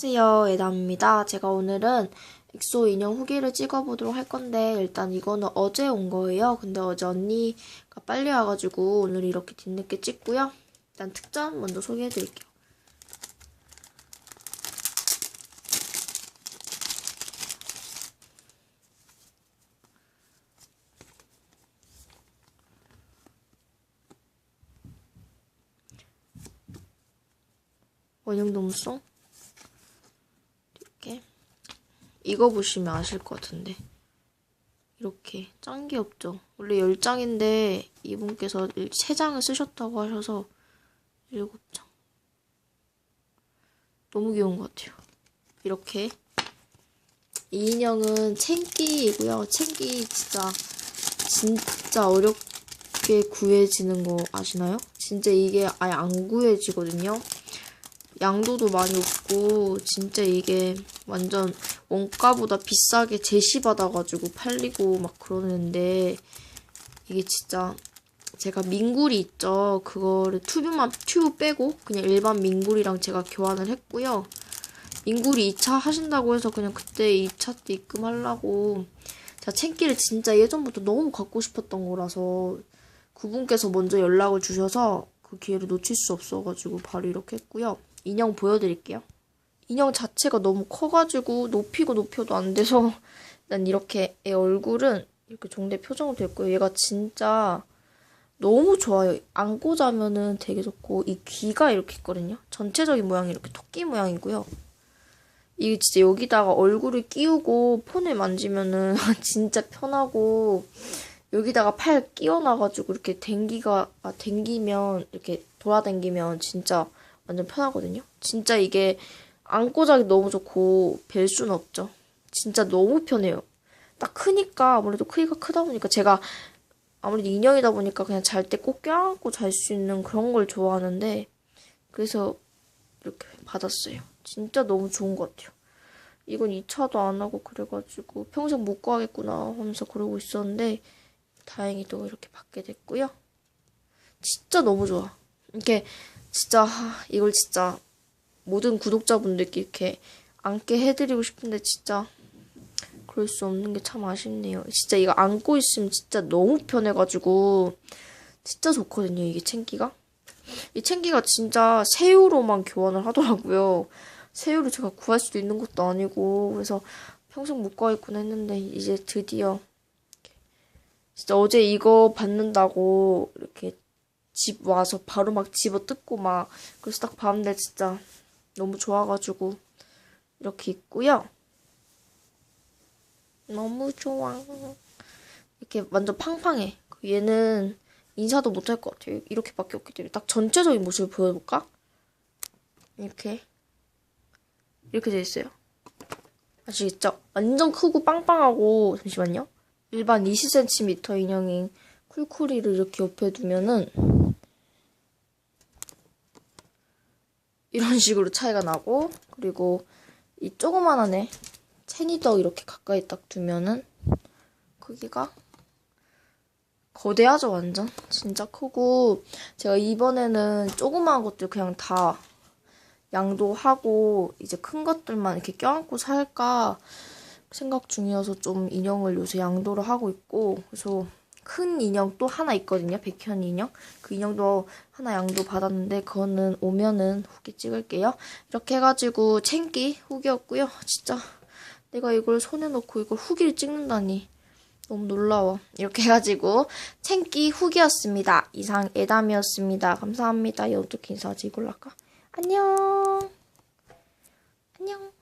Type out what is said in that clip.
안녕하세요 에담입니다. 제가 오늘은 엑소 인형 후기를 찍어보도록 할 건데 일단 이거는 어제 온 거예요. 근데 어제 언니가 빨리 와가지고 오늘 이렇게 뒤늦게 찍고요. 일단 특전 먼저 소개해드릴게요. 원형 동송 이렇게 이거 보시면 아실 것 같은데. 이렇게 짱 귀엽죠? 원래 10장인데 이분께서 3장을 쓰셨다고 하셔서 7장. 너무 귀여운 것 같아요. 이렇게. 이 인형은 챙기이고요. 챙기 진짜 진짜 어렵게 구해지는 거 아시나요? 진짜 이게 아예 안 구해지거든요. 양도도 많이 없고 진짜 이게 완전 원가보다 비싸게 제시받아가지고 팔리고 막 그러는데 이게 진짜 제가 민구리 있죠. 그거를 튜브만 튜브 빼고 그냥 일반 민구리랑 제가 교환을 했고요. 민구리 2차 하신다고 해서 그냥 그때 2차 때 입금하려고. 제가 챙기를 진짜 예전부터 너무 갖고 싶었던 거라서 그분께서 먼저 연락을 주셔서 그 기회를 놓칠 수 없어가지고 바로 이렇게 했고요. 인형 보여드릴게요. 인형 자체가 너무 커가지고 높이고 높여도 안 돼서 난 이렇게 애 얼굴은 이렇게 종대 표정으로 됐고요. 얘가 진짜 너무 좋아요. 안고 자면은 되게 좋고 이 귀가 이렇게 있거든요. 전체적인 모양이 이렇게 토끼 모양이고요. 이게 진짜 여기다가 얼굴을 끼우고 폰을 만지면은 진짜 편하고 여기다가 팔 끼워놔가지고 이렇게 댕기가 아 댕기면 이렇게 돌아댕기면 진짜 완전 편하거든요. 진짜 이게 안고 자기 너무 좋고 벨 수는 없죠. 진짜 너무 편해요. 딱 크니까 아무래도 크기가 크다 보니까 제가 아무래도 인형이다 보니까 그냥 잘 때 꼭 껴안고 잘 수 있는 그런 걸 좋아하는데 그래서 이렇게 받았어요. 진짜 너무 좋은 것 같아요. 이건 2차도 안 하고 그래가지고 평생 못 구하겠구나 하면서 그러고 있었는데 다행히도 이렇게 받게 됐고요. 진짜 너무 좋아. 이렇게 진짜 하, 이걸 진짜 모든 구독자분들께 이렇게 안게 해드리고 싶은데 진짜 그럴 수 없는 게 참 아쉽네요. 진짜 이거 안고 있으면 진짜 너무 편해가지고 진짜 좋거든요. 이게 챙기가. 이 챙기가 진짜 새우로만 교환을 하더라고요. 새우를 제가 구할 수도 있는 것도 아니고 그래서 평생 못 구하겠구나 했는데 이제 드디어 진짜 어제 이거 받는다고 이렇게 집 와서 바로 막 집어 뜯고 막 그래서 딱 봤는데 진짜 너무 좋아가지고 이렇게 있고요. 너무 좋아. 이렇게 완전 팡팡해. 얘는 인사도 못할 것 같아요. 이렇게밖에 없기 때문에 딱 전체적인 모습을 보여볼까? 이렇게 이렇게 돼 있어요. 아시겠죠? 완전 크고 빵빵하고 잠시만요. 일반 20cm 인형인 쿨쿨이를 이렇게 옆에 두면은 이런 식으로 차이가 나고 그리고 이 조그만한 애 체니덕 이렇게 가까이 딱 두면은 크기가 거대하죠 완전. 진짜 크고 제가 이번에는 조그마한 것들 그냥 다 양도하고 이제 큰 것들만 이렇게 껴안고 살까 생각 중이어서 좀 인형을 요새 양도를 하고 있고 그래서 큰 인형 또 하나 있거든요. 백현 인형. 그 인형도 하나 양도 받았는데 그거는 오면은 후기 찍을게요. 이렇게 해가지고 챙기 후기였고요. 진짜 내가 이걸 손에 넣고 이걸 후기를 찍는다니 너무 놀라워. 이렇게 해가지고 챙기 후기였습니다. 이상 애담이었습니다. 감사합니다. 얘 어떻게 인사하지? 이걸로 할까? 안녕. 안녕.